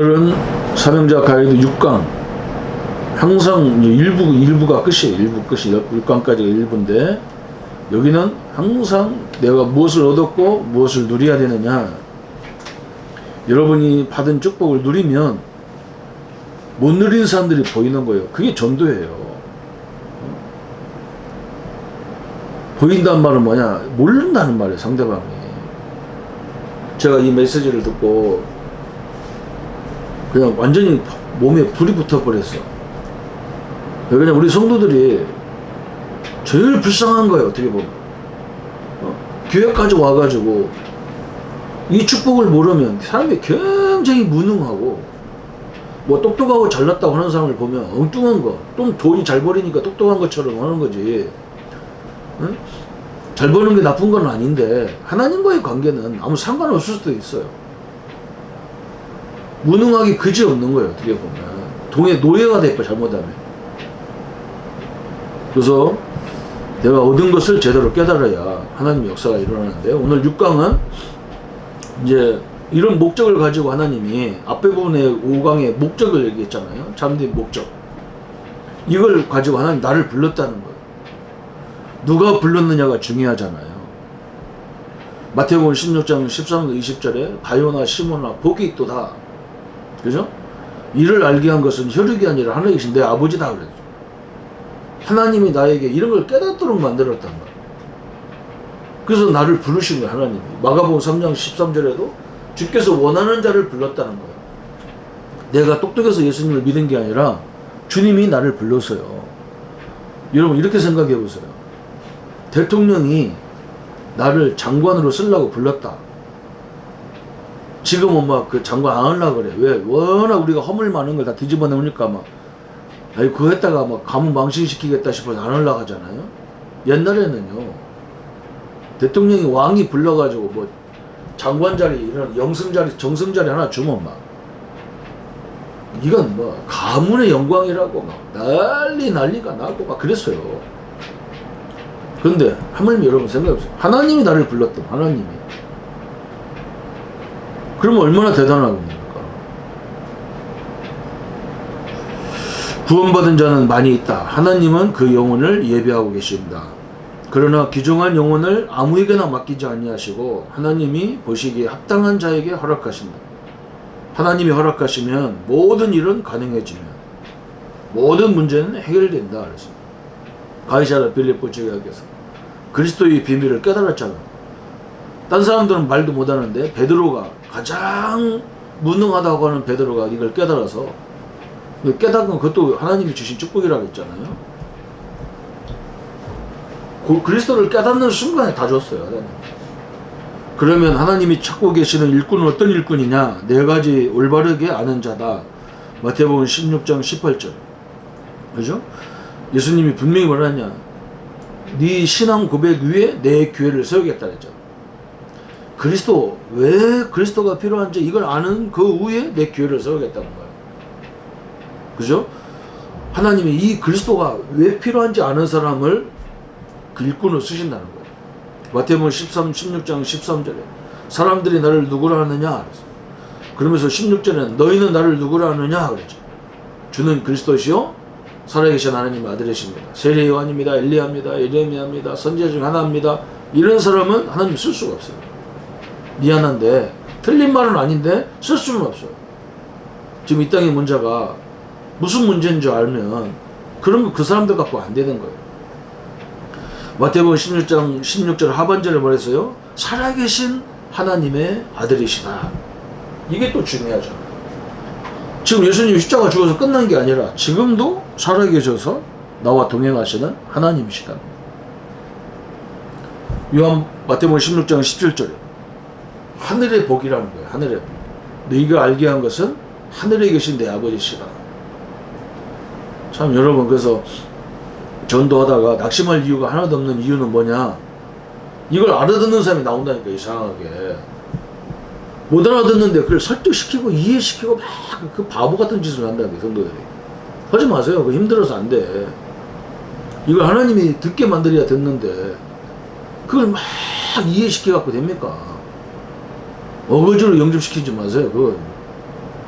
오늘은 사명자 가이드 6강 항상 일부 일부가 끝이에요. 일부 끝이 6강까지가 일부인데 여기는 항상 내가 무엇을 얻었고 무엇을 누려야 되느냐. 여러분이 받은 축복을 누리면 못 누린 사람들이 보이는 거예요. 그게 전도예요. 보인다는 말은 뭐냐? 모른다는 말이에요, 상대방이. 제가 이 메시지를 듣고 그냥 완전히 몸에 불이 붙어버렸어. 그냥 우리 성도들이 제일 불쌍한 거예요, 어떻게 보면. 어, 교회까지 와가지고 이 축복을 모르면 사람이 굉장히 무능하고 뭐 똑똑하고 잘났다고 하는 사람을 보면 엉뚱한 거, 좀 돈이 잘 벌이니까 똑똑한 것처럼 하는 거지. 응? 잘 버는 게 나쁜 건 아닌데 하나님과의 관계는 아무 상관없을 수도 있어요. 무능하기 그지 없는 거예요. 어떻게 보면 동의 노예가 돼버 잘못하면. 그래서 내가 얻은 것을 제대로 깨달아야 하나님 역사가 일어나는데 오늘 6강은 이제 이런 목적을 가지고 하나님이 앞에 부분에 5강의 목적을 얘기했잖아요. 잠든 목적. 이걸 가지고 하나님 나를 불렀다는 거예요. 누가 불렀느냐가 중요하잖아요. 마태복음 16장 13절 20절에 바요나 시모나 복이 있도다. 그죠? 이를 알게 한 것은 혈육이 아니라 계신 내 아버지다 그랬죠. 하나님이 나에게 이런 걸 깨닫도록 만들었단 말이에요. 그래서 나를 부르신 거예요, 하나님이. 마가복음 3장 13절에도 주께서 원하는 자를 불렀다는 거예요. 내가 똑똑해서 예수님을 믿은 게 아니라 주님이 나를 불렀어요. 여러분 이렇게 생각해 보세요. 대통령이 나를 장관으로 쓰려고 불렀다. 지금은 막 그 장관 안 하려고 그래. 왜? 워낙 우리가 허물 많은 걸 다 뒤집어 놓으니까 막, 아니, 그거 했다가 막 가문 망신시키겠다 싶어서 안 하려고 하잖아요. 옛날에는요, 대통령이 왕이 불러가지고 뭐, 장관 자리, 이런 영승 자리, 정승 자리 하나 주면 막, 이건 뭐, 가문의 영광이라고 막 난리 난리가 나고 막 그랬어요. 근데, 하물며 여러분 생각해보세요. 하나님이 나를 불렀던 하나님이. 그러면 얼마나 대단하겠습니까? 구원받은 자는 많이 있다. 하나님은 그 영혼을 예비하고 계십니다. 그러나 귀중한 영혼을 아무에게나 맡기지 아니하시고 하나님이 보시기에 합당한 자에게 허락하신다. 하나님이 허락하시면 모든 일은 가능해지면 모든 문제는 해결된다. 그래서 가이사라 빌립보 지역에서 그리스도의 비밀을 깨달았잖아. 딴 사람들은 말도 못하는데 베드로가 가장 무능하다고 하는 베드로가 이걸 깨달아서 깨닫은 그것도 하나님이 주신 축복이라고 했잖아요. 그 그리스도를 깨닫는 순간에 다 줬어요. 그러면 하나님이 찾고 계시는 일꾼은 어떤 일꾼이냐? 네 가지 올바르게 아는 자다. 마태복음 16장 18절. 그죠? 예수님이 분명히 뭐라냐? 네 신앙 고백 위에 내 교회를 세우겠다 그랬죠. 그리스도 왜 그리스도가 필요한지 이걸 아는 그 후에 내 교회를 세우겠다는 거예요. 그죠? 하나님이 이 그리스도가 왜 필요한지 아는 사람을 그 일꾼으로 쓰신다는 거예요. 마태복음 13, 16장 13절에 사람들이 나를 누구라 하느냐. 그러면서 16절에는 너희는 나를 누구라 하느냐 그랬죠. 주는 그리스도시요 살아계신 하나님의 아들이십니다. 세례 요한입니다. 엘리야입니다. 예레미야입니다. 선지자 중 하나입니다. 이런 사람은 하나님 쓸 수가 없어요. 미안한데 틀린 말은 아닌데 쓸 수는 없어요. 지금 이 땅의 문제가 무슨 문제인 줄 알면 그런 거 그 사람들 갖고 안 되는 거예요. 마태복음 16장 16절 하반절에 말했어요. 살아계신 하나님의 아들이시다. 이게 또 중요하죠. 지금 예수님 십자가 죽어서 끝난 게 아니라 지금도 살아계셔서 나와 동행하시는 하나님이시다. 요한 마태복음 16장 17절에 하늘의 복이라는 거예요. 하늘의 복. 너희가 알게 한 것은 하늘에 계신 내 아버지시라. 참 여러분 그래서 전도하다가 낙심할 이유가 하나도 없는 이유는 뭐냐? 이걸 알아듣는 사람이 나온다니까 이상하게. 못 알아듣는데 그걸 설득시키고 이해시키고 막 그 바보 같은 짓을 한다는 게 성도들이. 하지 마세요. 그 힘들어서 안 돼. 이걸 하나님이 듣게 만들어야 듣는데 그걸 막 이해시켜 갖고 됩니까? 어거지로 영접시키지 마세요. 그건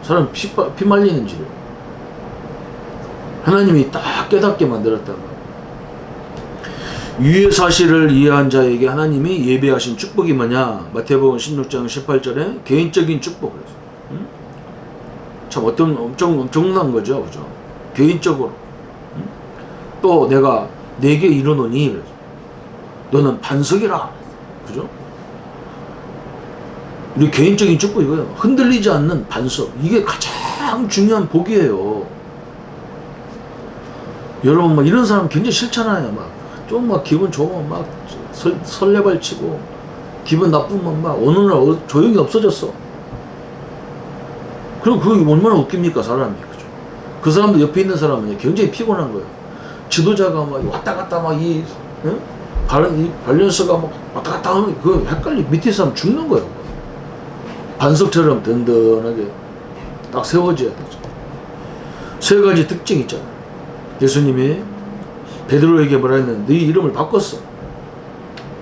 사람 피, 빠- 피 말리는 지를 하나님이 딱 깨닫게 말이에요. 위의 사실을 이해한 자에게 하나님이 예배하신 축복이 뭐냐? 마태복음 16장 18절에 개인적인 축복 그랬어요. 응? 참 어떤 엄청 엄청난 거죠, 그죠? 개인적으로. 응? 또 내가 내게 이르노니. 너는 반석이라, 그죠? 우리 개인적인 축복 이거예요. 흔들리지 않는 반석. 이게 가장 중요한 복이에요. 여러분 막 이런 사람 굉장히 싫잖아요. 막 좀 막 기분 좋으면 막 설, 설레발 치고 기분 나쁘면 막 어느 날 어- 조용히 없어졌어. 그럼 그게 얼마나 웃깁니까 사람이 그죠? 그 사람도 옆에 있는 사람은 굉장히 피곤한 거예요. 지도자가 막 왔다 갔다 막이 응? 발련서가 막 왔다 갔다 하면 그 헷갈리 밑에 사람 죽는 거예요. 반석처럼 든든하게 딱 세워져야 되죠. 세 가지 특징이 있잖아요. 예수님이 베드로에게 뭐라 했는데 네 이름을 바꿨어.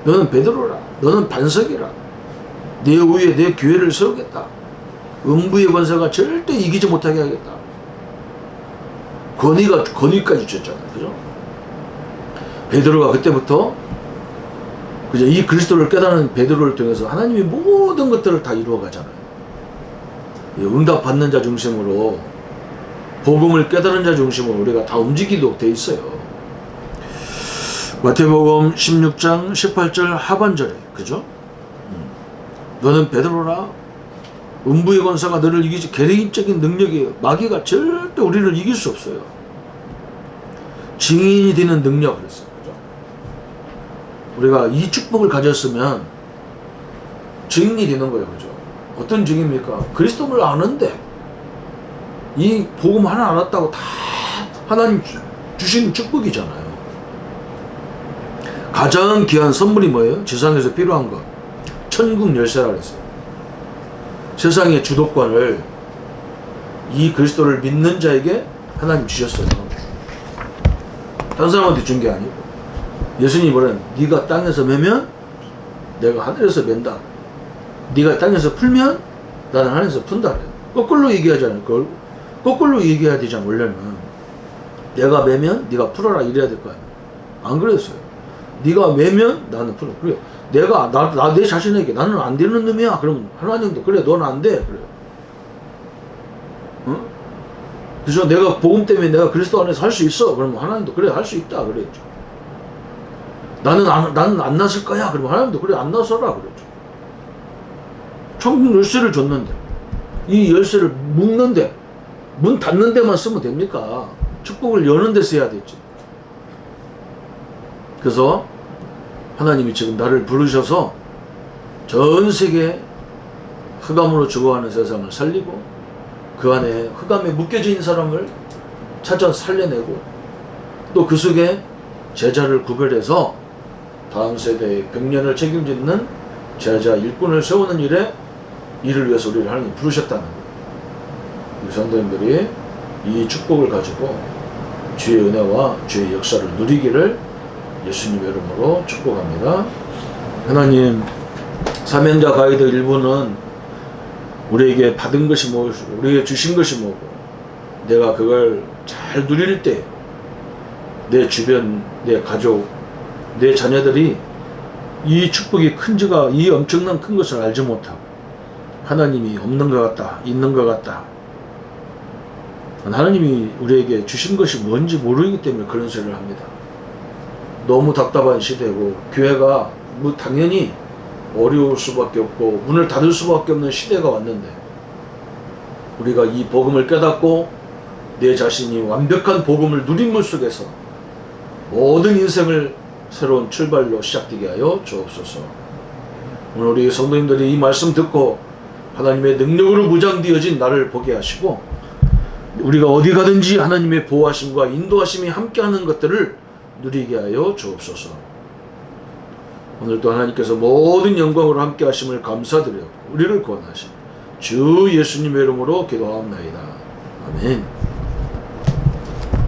너는 베드로라. 너는 반석이라. 내 위에 내 교회를 세우겠다. 음부의 권세가 절대 이기지 못하게 하겠다. 권위가 권위까지 줬잖아요. 그죠? 베드로가 그때부터 그죠? 이 그리스도를 깨닫는 베드로를 통해서 하나님이 모든 것들을 다 이루어 가잖아요. 이 응답 받는 자 중심으로 복음을 깨달은 자 중심으로 우리가 다 움직이도록 돼 있어요. 마태복음 16장 18절 하반절에 그죠? 음. 너는 베드로라 음부의 권사가 너를 이기지 개인적인 능력이 마귀가 절대 우리를 이길 수 없어요. 증인이 되는 능력 그랬어요. 우리가 이 축복을 가졌으면 증인이 되는 거예요. 그죠? 어떤 증인입니까? 그리스도를 아는데 이 복음 하나 알았다고 다 하나님 주- 주신 축복이잖아요. 가장 귀한 선물이 뭐예요? 지상에서 필요한 것. 천국 열쇠라 그랬어요. 세상의 주도권을 이 그리스도를 믿는 자에게 하나님 주셨어요. 다른 사람한테 준 게 아니고. 예수님이 뭐래? 네가 땅에서 매면 내가 하늘에서 맨다. 네가 땅에서 풀면 나는 하늘에서 푼다. 거꾸로 얘기하잖아요. 그걸 거꾸로 얘기해야 되잖아 원래는. 내가 매면 네가 풀어라 이래야 될 거 아니야. 안 그랬어요. 네가 매면 나는 풀어. 그래. 내가 나나내 자신에게 나는 안 되는 놈이야. 그러면 하나님도 그래 너는 안 돼. 그래요. 응? 그래서 내가 복음 때문에 내가 그리스도 안에서 할 수 있어. 그러면 하나님도 그래 할 수 있다. 그랬죠. 나는 안, 나는 안 났을 거야. 그러면 하나님도 그래 안 나서라. 그랬죠. 천국 열쇠를 줬는데 이 열쇠를 묶는데 문 닫는 데만 쓰면 됩니까? 축복을 여는 데 써야 되지. 그래서 하나님이 지금 나를 부르셔서 전 세계 흑암으로 죽어가는 세상을 살리고 그 안에 흑암에 묶여져 사람을 찾아 살려내고 또 그 속에 제자를 구별해서 다음 세대의 백년을 책임짓는 제자 일꾼을 세우는 일에 이를 위해서 우리를 하나님 부르셨다는 거예요. 우리 성도님들이 이 축복을 가지고 주의 은혜와 주의 역사를 누리기를 예수님의 이름으로 축복합니다. 하나님 사명자 가이드 일부는 우리에게 받은 것이 무엇이고 우리에게 주신 것이 뭐고 내가 그걸 잘 누릴 때 내 주변, 내 가족, 내 자녀들이 이 축복이 큰 지가 이 엄청난 큰 것을 알지 못하고 하나님이 없는 것 같다, 있는 것 같다. 하나님이 우리에게 주신 것이 뭔지 모르기 때문에 그런 소리를 합니다. 너무 답답한 시대고 교회가 뭐 당연히 어려울 수밖에 없고 문을 닫을 수밖에 없는 시대가 왔는데 우리가 이 복음을 깨닫고 내 자신이 완벽한 복음을 누린 속에서 모든 인생을 새로운 출발로 시작되게 하여 주옵소서. 오늘 우리 성도님들이 이 말씀 듣고 하나님의 능력으로 무장되어진 나를 보게 하시고 우리가 어디 가든지 하나님의 보호하심과 인도하심이 함께하는 것들을 누리게 하여 주옵소서. 오늘도 하나님께서 모든 영광으로 함께 하심을 감사드려 우리를 구원하신 주 예수님의 이름으로 기도하옵나이다. 아멘.